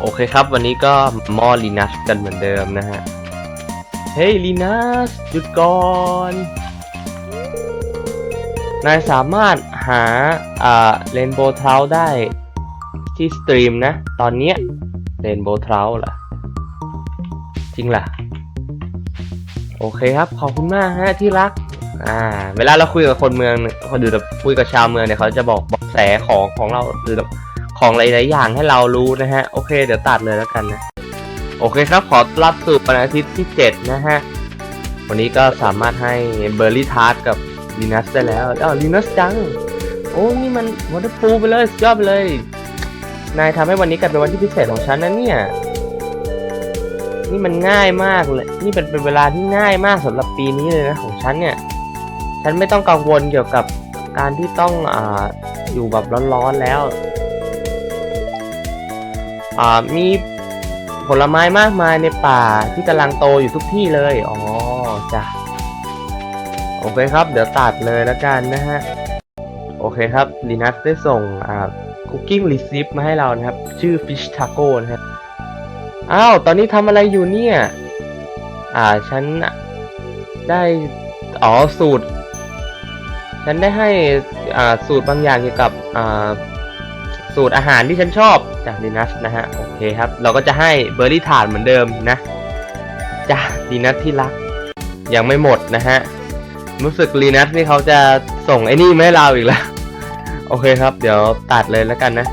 โอเคครับ วันนี้ก็มอลีนัสกันเหมือนเดิมนะฮะ เฮ้ยลีนัสหยุดก่อน นายสามารถหาอ่าเรนโบว์ทราได้ที่สตรีมนะ ตอนเนี้ยเรนโบว์ทราล่ะ จริงล่ะ โอเคครับ ขอบคุณมากฮะที่รัก อ่า เวลาเราคุยกับคนเมืองเนี่ยคนหรือแบบคุยกับชาวเมืองเนี่ยเขาจะบอกบอกแสของของเราหรือแบบ ของหลาย ๆ อย่างให้เรารู้นะฮะ โอเค เดี๋ยวตัดเลยแล้วกันนะ โอเคครับ ขอรับสู่วันอาทิตย์ที่ 7 นะฮะ วันนี้ก็สามารถให้เบอร์รี่ทาร์ตกับลีนัสได้แล้วอ้าวลีนัสจัง โอ้นี่มันวอเตอร์พูลไปเลยยอดไปเลย นายทำให้วันนี้กลายเป็นวันที่พิเศษของฉันนะเนี่ย นี่มันง่ายมากเลย นี่เป็นเป็นเวลาที่ง่ายมากสำหรับปีนี้เลยนะของฉันเนี่ย ฉันไม่ต้องกังวลเกี่ยวกับการที่ต้องอ่าอยู่แบบร้อนๆแล้ว มีผลไม้มากมายในป่าที่กำลังโตอยู่ทุกที่เลย อ๋อจ้ะ โอเคครับ เดี๋ยวตัดเลยแล้วกันนะฮะ โอเคครับลีนัสได้ส่งอ่าคุกกิ้งรีซิปมาให้เรานะครับ ชื่อ Fish Taco นะครับอ้าว ตอนนี้ทำอะไรอยู่เนี่ย อ่า ฉันได้ อ๋อ สูตร ฉันได้ให้ อ่า สูตรบางอย่างเกี่ยวกับ อ่า สูตรอาหารที่ฉันชอบจากดีนัสนะฮะโอเคครับ เราก็จะให้เบอร์รี่ถาดเหมือนเดิมนะจ้ะดีนัสที่รัก ยังไม่หมดนะฮะรู้สึกลีนัสนี่เขาจะส่งไอ้นี่มาให้เราอีกแล้ว โอเคครับ เดี๋ยวตัดเลยแล้วกันนะ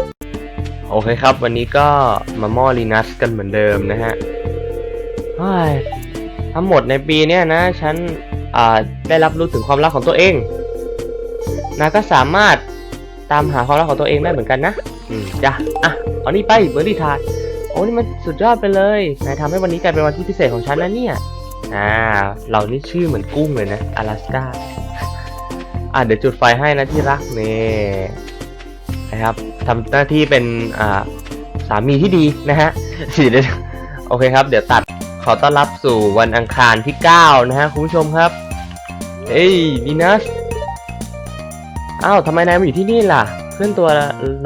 โอเคครับ วันนี้ก็มาม่อลีนัสกันเหมือนเดิมนะฮะทั้งหมดในปีเนี้ยนะ ฉันอ่าได้รับรู้ถึงความรักของตัวเองนายก็สามารถตามหาความรักของตัวเองได้เหมือนกันนะ อืมจ้ะอะเอานี่ไปเบอร์รี่ทาร์ตโอ้นี่มันสุดยอดไปเลยนายทำให้วันนี้กลายเป็นวันที่พิเศษของฉันนะเนี่ยอ่าเรานี่ชื่อเหมือนกุ้งเลยนะอลาสกาอะเดี๋ยวจุดไฟให้นะที่รักเนี่นะครับทำหน้าที่เป็นอ่าสามีที่ดีนะฮะสีเดี๋ยวโอเคครับ เดี๋ยวตัดขอต้อนรับสู่วันอังคารที่ 9 นะฮะคุณผู้ชมครับเฮ้ยดีนัสอ้าวทำไมนายมาอยู่ที่นี่ล่ะ พื่อนตัว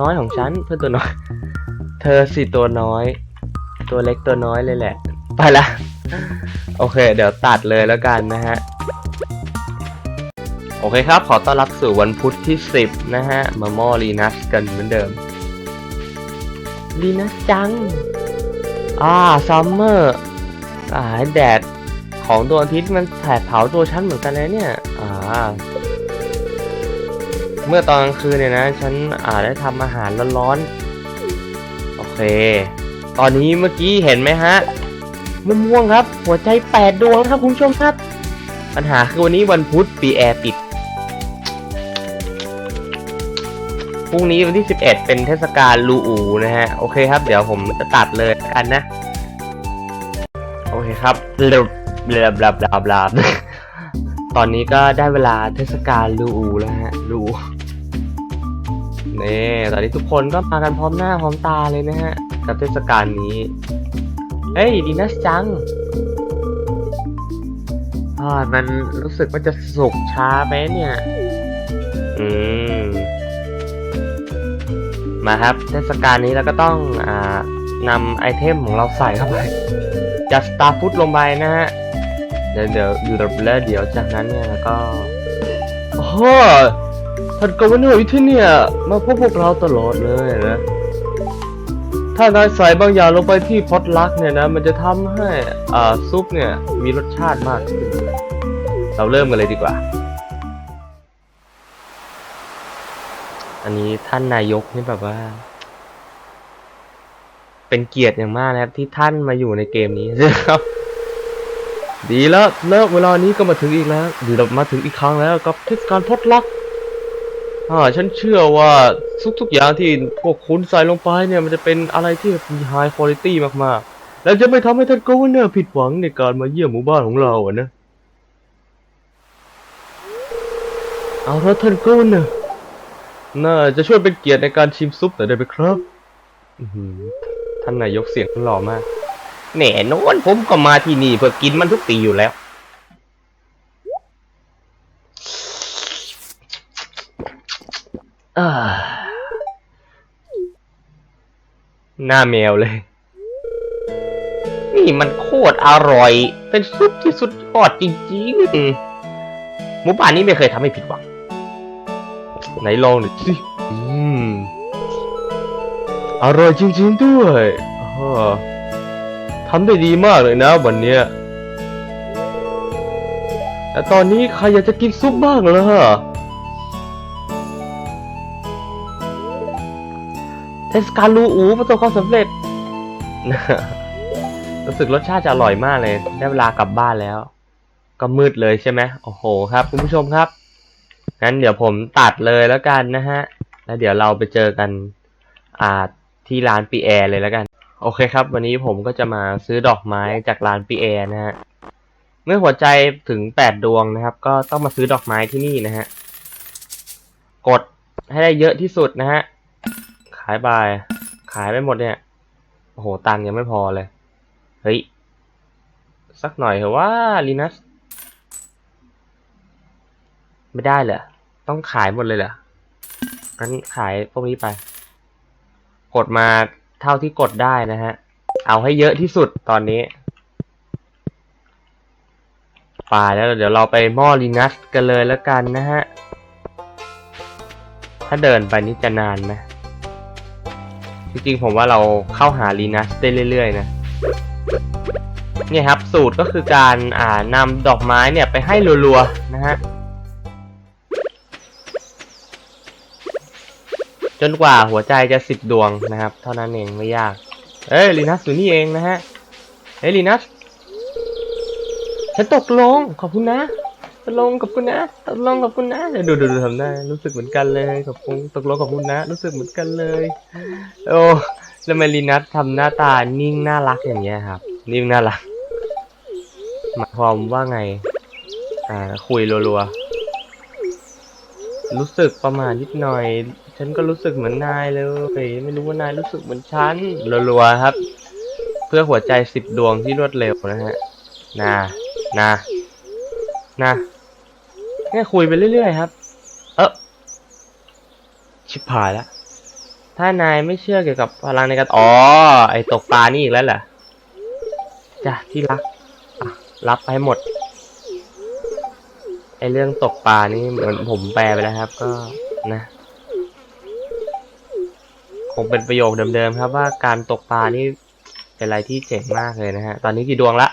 น้อยของฉัน เพื่อนตัวน้อย เธอสิตัวน้อย ตัวเล็กตัวน้อยเลยแหละ ไปละ โอเค เดี๋ยวตัดเลยแล้วกันนะฮะ โอเคครับ ขอต้อนรับสู่วันพุธที่ 10 นะฮะ มามอลีนัสกันเหมือนเดิมลีนัสจัง อ่า ซัมเมอร์อ่าแดดของดวงอาทิตย์มันแผดเผาตัวฉันเหมือนกันเลยเนี่ย อ่า เมื่อตอนกลางคืนเนี่ยนะ ฉันอ่าได้ทำอาหารร้อนๆ โอเค ตอนนี้เมื่อกี้เห็นไหมฮะม่วงๆครับ หัวใจแปดดวงครับคุณผู้ชมครับ ปัญหาคือวันนี้วันพุธปีแอร์ปิดพรุ่งนี้วันที่ 11 เป็นเทศกาลลูอูนะฮะ โอเคครับ เดี๋ยวผมจะตัดเลยกันนะ โอเคครับบลาบลาบลาบลาบตอนนี้ก็ได้เวลาเทศกาลลูอูแล้วฮะลูอู นี่ตอนนี้ทุกคนก็มากันพร้อมหน้าพร้อมตาเลยนะฮะ กับเทศกาลนี้ เฮ้ยดีนัสจังอ่ามันรู้สึกว่าจะสุกช้าไปเนี่ย อืม มาครับ เทศกาลนี้เราก็ต้องอ่านำไอเทมของเราใส่เข้าไปจัดสตาร์ฟุตลงไปนะฮะ เดี๋ยวเดี๋ยวอยู่แล้วเดี๋ยวจากนั้นเนี่ยแล้วก็ โอ้ ท่านกวเนอร์อยู่ที่เนี่ย มาพบพวกเราตลอดเลยนะ ถ้านายใส่บางอย่างลงไปที่พอตลักเนี่ยนะ มันจะทำให้อ่าซุปเนี่ยมีรสชาติมากขึ้น เราเริ่มกันเลยดีกว่า อันนี้ท่านนายกนี่แบบว่า เป็นเกียรติอย่างมากนะครับที่ท่านมาอยู่ในเกมนี้นะครับดีแล้วแล้วเวลานี้ก็มาถึงอีกแล้วดีเรามาถึงอีกครั้งแล้วกับเทศกาลพดลัก อ่าฉันเชื่อว่าทุกๆอย่างที่พวกคุณใส่ลงไปเนี่ยมันจะเป็นอะไรที่มี high quality มากๆ แล้วจะไม่ทำให้ท่านโกวเนอร์ผิดหวังในการมาเยี่ยมหมู่บ้านของเราอะนะ เอาละท่านโกวเนอร์น่าจะช่วยเป็นเกียรติในการชิมซุปหน่อยได้ไหมครับท่านนายกเสียงหล่อมากแน่นอนผมก็มาที่นี่เพื่อกินมันทุกปีอยู่แล้ว อ่า หน้าแมวเลย นี่มันโคตรอร่อย เป็นซุปที่สุดยอดจริงๆหมูป่านี้ไม่เคยทำให้ผิดหวัง ไหนลองหน่อยสิอืมอร่อยจริงๆด้วยทำได้ดีมากเลยนะวันเนี้ยแต่ตอนนี้ใครอยากจะกินซุปบ้างล่ะ เทศกาลูอูประสบความสำเร็จ รู้สึกรสชาติจะอร่อยมากเลย ได้เวลากลับบ้านแล้ว ก็มืดเลยใช่ไหมโอ้โหครับคุณผู้ชมครับ งั้นเดี๋ยวผมตัดเลยแล้วกันนะฮะ แล้วเดี๋ยวเราไปเจอกันอ่าที่ร้านปีแอร์เลยแล้วกัน โอเคครับ วันนี้ผมก็จะมาซื้อดอกไม้จากร้านปีแอร์นะฮะ เมื่อหัวใจถึงแปดดวงนะครับ ก็ต้องมาซื้อดอกไม้ที่นี่นะฮะ กดให้ได้เยอะที่สุดนะฮะ ขายบาย ขายไปหมดเนี่ย โอ้โห ตังยังไม่พอเลย เฮ้ย สักหน่อยเถอะว่าลีนัส ไม่ได้เหรอ ต้องขายหมดเลยเหรองั้นขายพวกนี้ไป กดมาเท่าที่กดได้นะฮะ เอาให้เยอะที่สุดตอนนี้ไปแล้วเดี๋ยวเราไปหม้อลีนัสกันเลยแล้วกันนะฮะ ถ้าเดินไปนี่จะนานไหม จริงๆผมว่าเราเข้าหาลีนัสได้เรื่อยๆนะเนี่ยครับสูตรก็คือการอ่านำดอกไม้เนี่ยไปให้รัวๆนะฮะจนกว่าหัวใจจะสิบดวงนะครับ เท่านั้นเองไม่ยาก เอ้ยลีนัสอยู่นี่เองนะฮะเฮ้ยลีนัสฉันตกลงขอบคุณนะ ตกลงขอบคุณนะตกลงขอบคุณนะเดี๋ยวดูดูดูทำได้รู้สึกเหมือนกันเลยขอบคุณตกลงขอบคุณนะ รู้สึกเหมือนกันเลย โอ้แล้วทำไมลีนัสทำหน้าตานิ่งน่ารักอย่างเงี้ยครับ นิ่งน่ารักหมายความว่าไง อ่า คุยรัวๆรู้สึกประมาณนิดหน่อย ฉันก็รู้สึกเหมือนนายเลย ไม่รู้ว่านายรู้สึกเหมือนฉันรัวๆครับ เพื่อหัวใจสิบดวงที่รวดเร็วนะฮะนะนะนะ เนี่ยคุยไปเรื่อยๆครับ เออชิบหายแล้ว ถ้านายไม่เชื่อเกี่ยวกับพลังในการอ๋อ ไอตกปลานี่อีกแล้วเหรอจ้ะที่รักอะรับไปให้หมด ไอเรื่องตกปลานี่เหมือนผมแปลไปแล้วครับ ก็นะ คงเป็นประโยคเดิมๆครับว่าการตกปลานี่เป็นอะไรที่เจ๋งมากเลยนะฮะ ตอนนี้กี่ดวงละ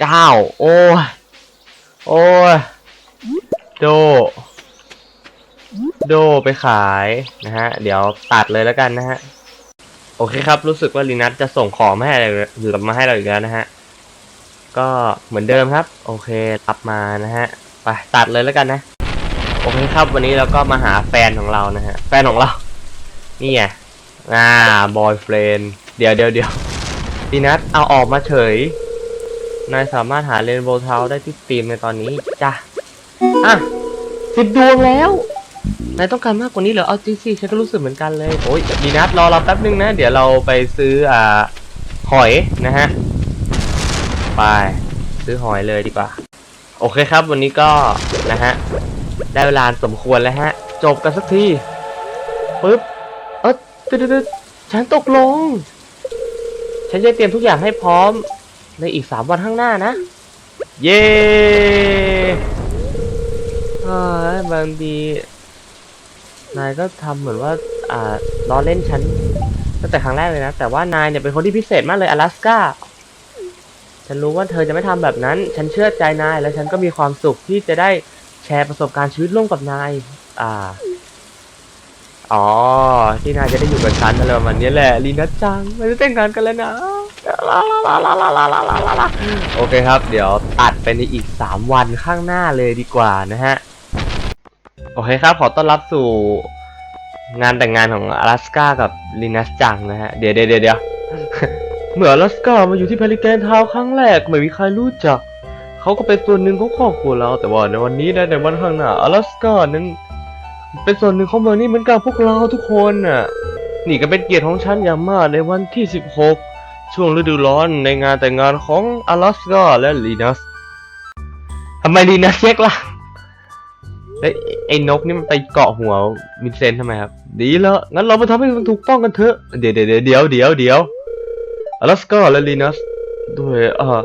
เก้า โอ้ยโอ้ย โด โดไปขายนะฮะ เดี๋ยวตัดเลยแล้วกันนะฮะ โอเคครับ รู้สึกว่าลีนัทจะส่งของมาให้เราหรือมาให้เราอีกแล้วนะฮะ ก็เหมือนเดิมครับ โอเครับมานะฮะ ไปตัดเลยแล้วกันนะ โอเคครับวันนี้เราก็มาหาแฟนของเรานะฮะ แฟนของเรา นี่ไงอ่าบอยเฟรนเดี๋ยวเดี๋ยวเดี๋ยวดีนัทเอาออกมาเฉย นายสามารถหาเรนโบว์เทาได้ที่สตรีมในตอนนี้จ้ะ อะสิบดวงแล้วนายต้องการมากกว่านี้เหรอ เอาจริงสิฉันก็รู้สึกเหมือนกันเลย โอ้ยดีนัทรอเราแป๊บนึงนะ เดี๋ยวเราไปซื้ออ่าหอยนะฮะ ไป ซื้อหอยเลยดีกว่า โอเคครับ วันนี้ก็นะฮะ ได้เวลาสมควรแล้วฮะ จบกันสักทีปึ๊บ เออตึ๊ดตึ๊ดฉันตกลง ฉันจะเตรียมทุกอย่างให้พร้อมในอีกสามวันข้างหน้านะ เย้ บางทีนายก็ทำเหมือนว่า อ่าล้อเล่นฉันตั้งแต่ครั้งแรกเลยนะ แต่ว่านายเนี่ยเป็นคนที่พิเศษมากเลยอลาสก้า ฉันรู้ว่าเธอจะไม่ทำแบบนั้น ฉันเชื่อใจนาย และฉันก็มีความสุขที่จะได้แชร์ประสบการณ์ชีวิตร่วมกับนาย อ่า อ๋อ ที่นายจะได้อยู่กับฉันอะไรประนี้แหละลีนัทจังเราจะแต่งงานกันแล้วนะโอเคครับ เดี๋ยวตัดไปในอีก 3 วันข้างหน้าเลยดีกว่านะฮะ โอเคครับ ขอต้อนรับสู่งานแต่งงานของอลาสกากับลีนัสจังนะฮะ เดี๋ยวเดี๋ยวเดี๋ยวเดี๋ยวเมื่ออลาสกามาอยู่ที่เพลิแกนทาวครั้งแรกไม่มีใครรู้จัก เขาก็เป็นส่วนหนึ่งของครอบครัวเรา แต่ว่าในวันนี้นะในวันข้างหน้าอลาสกานั้น เป็นส่วนหนึ่งของเมืองนี้เหมือนกับพวกเราทุกคนน่ะ นี่ก็เป็นเกียรติของฉันอย่างมากในวันที่ 16 ช่วงฤดูร้อนในงานแต่งงานของอลาสกาและลีนัสทำไมลีนัสเช็คล่ะ เอ้ยไอ้นกนี่มันไปเกาะหัวมินเซนทำไมครับ ดีแล้วงั้นเรามาทำให้มันถูกต้องกันเถอะ เดี๋ยวเดี๋ยวเดี๋ยวเดี๋ยวเดี๋ยวอลาสกาและลีนัสด้วยเอ่อ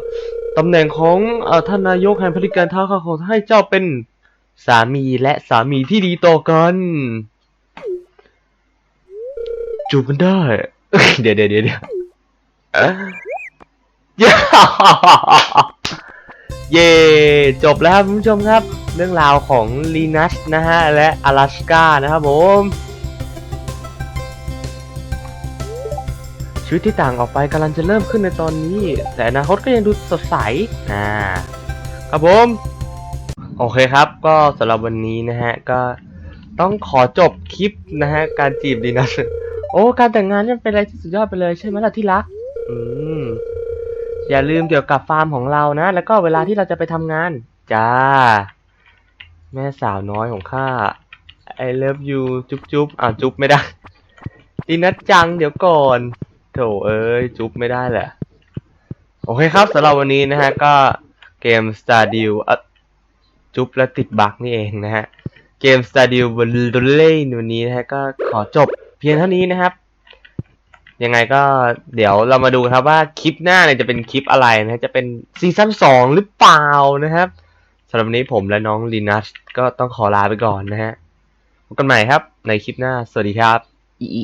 ตำแหน่งของเอ่อท่านนายกแห่งพลิการท้าข้าขอให้เจ้าเป็นสามีและสามีที่ดีต่อกัน จูบกันได้ เดี๋ยวเดี๋ยวเดี๋ยวเดี๋ยว เย่จบแล้วครับคุณผู้ชมครับ เรื่องราวของลีนัสนะฮะ และอลาสกานะครับผมชีวิตที่ต่างออกไปกำลังจะเริ่มขึ้นในตอนนี้ แต่อนาคตก็ยังดูสดใสอ่าครับผมโอเคครับ ก็สำหรับวันนี้นะฮะ ก็ต้องขอจบคลิปนะฮะ การจีบดีนะโอ้ การแต่งงานนี่มันเป็นอะไรที่สุดยอดไปเลยใช่ไหมล่ะที่รัก อืม อย่าลืมเกี่ยวกับฟาร์มของเรานะ แล้วก็เวลาที่เราจะไปทำงาน จ้า แม่สาวน้อยของข้า I love you จุ๊บจุ๊บอ่าวจุ๊บไม่ได้ดีนะจังเดี๋ยวก่อนโถเอ้ย จุ๊บไม่ได้แหละ โอเคครับสำหรับวันนี้นะฮะ ก็เกม Stardew จุ๊บแล้วติดบั๊กนี่เองนะฮะ เกม Stardew v a l l e y วันนี้นะฮะ ก็ขอจบเพียงเท่านี้นะครับ ยังไงก็เดี๋ยวเรามาดูครับว่าคลิปหน้าเนี่ยจะเป็นคลิปอะไรนะฮะจะเป็นซีซั่นสองหรือเปล่านะครับสำหรับวันนี้ผมและน้องลีนัสก็ต้องขอลาไปก่อนนะฮะพบกันใหม่ครับในคลิปหน้า สวัสดีครับอี